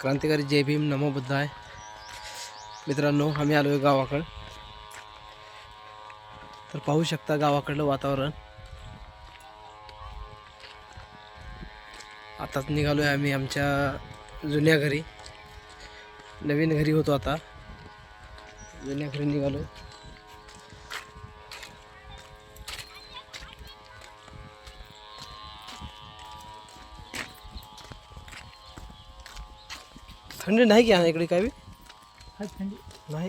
क्रांतिकारी जय भीम नमो बुद्धाय। मित्रांनो आम्ही आलो आहे गावाकडं. तर पाहू शकता गावाकडलं वातावरण. आताच निघालो आहे आम्ही आमच्या जुन्या घरी. नवीन घरी होतो आता. जुन्या घरी निघालो थंडी नाही की हा इकडे काय बी? नाही.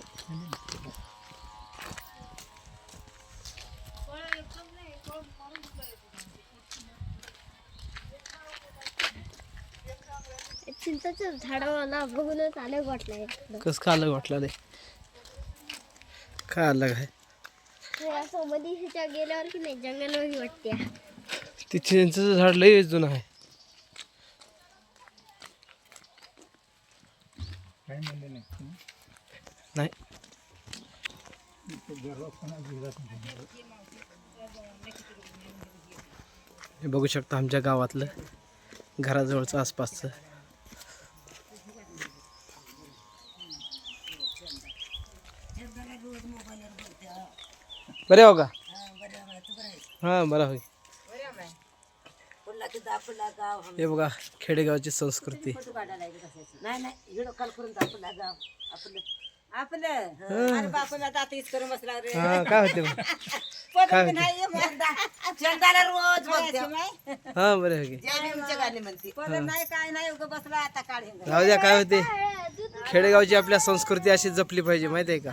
चिंताचं झाड मला बघूनच आलं वाटलंय कसं काय अलग वाटलं रे काय अलग आहे असं मध्ये ह्याच्या गेल्यावर की नाही जंगल वाटते. ते चिंचेचं झाड लय जुनं आहे. नाही. हे बघू शकता आमच्या गावातलं घराजवळचं आसपासचं. बरे हो का? हां बरं होईल हे बघा खेडेगावची संस्कृती. आपला? हं. अरे बापूला आता बसला रे हा काय होते मग? पदर नाही चंदाला रोज बघते हा बरे हो की. जय भीमचे गाणे म्हणते. पदर नाही काय नाही उगं बसला आता काढे राहू द्या काय होते खेडेगावची आपल्या संस्कृती अशी जपली पाहिजे माहिती आहे का?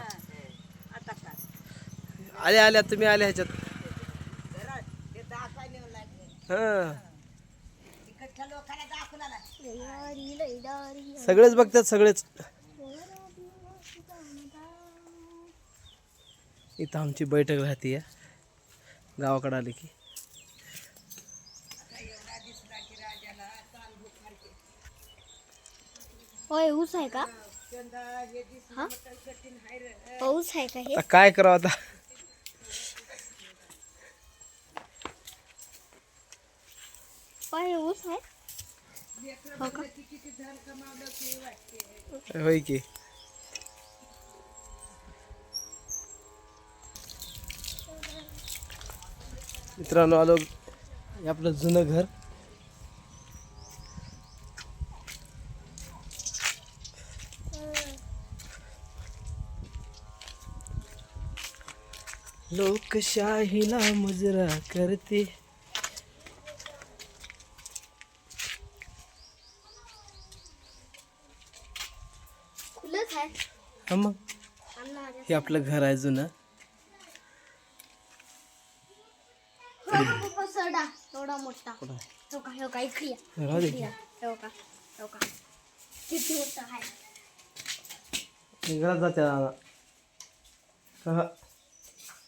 आता काय आल्या आल्या तुम्ही आल्या ह्याच्यात. जरा ते दाखवायला येऊन लागले. हा. तिकडच्या लोकांना दाखवला सगळेच बघतात सगळेच. इथं आमची बैठक राहते गावाकडे आली की. होय ऊस आहे का? हा? पाऊस आहे का हे? आता काय करावं आता? होय ऊस आहे. हो का? होय की. मित्रांनो आलो. हे आपलं जुनं घर. लोकशाहीला मुजरा करते. हा मग. हे आपलं घर आहे जुनं. सडा एवढा मोठा. कुठं आहे? हो का? हो का? इकडे या. राहू दे इकडे या. हो का? हो का? किती मोठा आहे. मी घरात जाते आता. का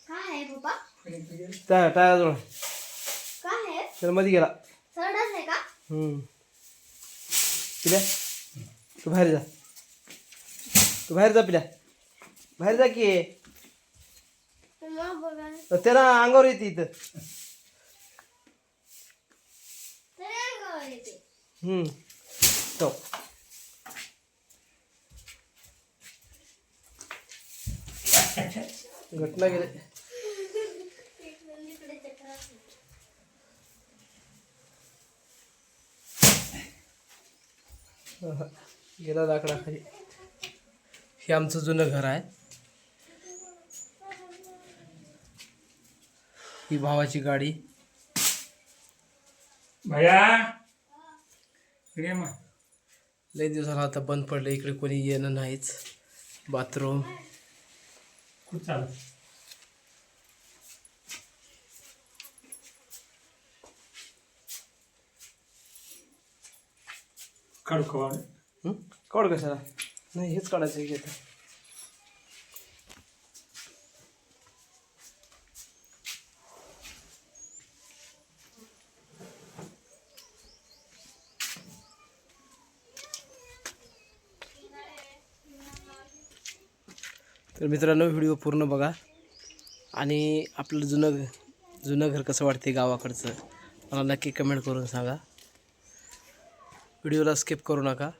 काय आहे पप्पा? त्या टायरजवळ काय आहे? तर मध्ये गेला. सरडाच आहे का? हम्म. पिल्या? तू बाहेर जा. तू बाहेर जा पिल्या. बाहेर जा की. मग बघा त्याला अंगावर येते इथं तरी अंगावर येते हम्म. तो. घटना गेले गेला लाकडा खाली. हे आमचं जुनं घर आहे. ही भावाची गाडी. भया! लई दिवसाला आता बंद पडलं इकडे कोणी येणं नाहीच. बाथरूम. काढू कवाड हं? काढ कशाला? नाही हेच काढायचं आहे तर मित्रांनो व्हिडिओ पूर्ण बघा. आणि आपलं जुनं जुनं घर कसं वाटते गावाकडचं मला नक्की कमेंट करून सांगा. व्हिडिओला स्किप करू नका.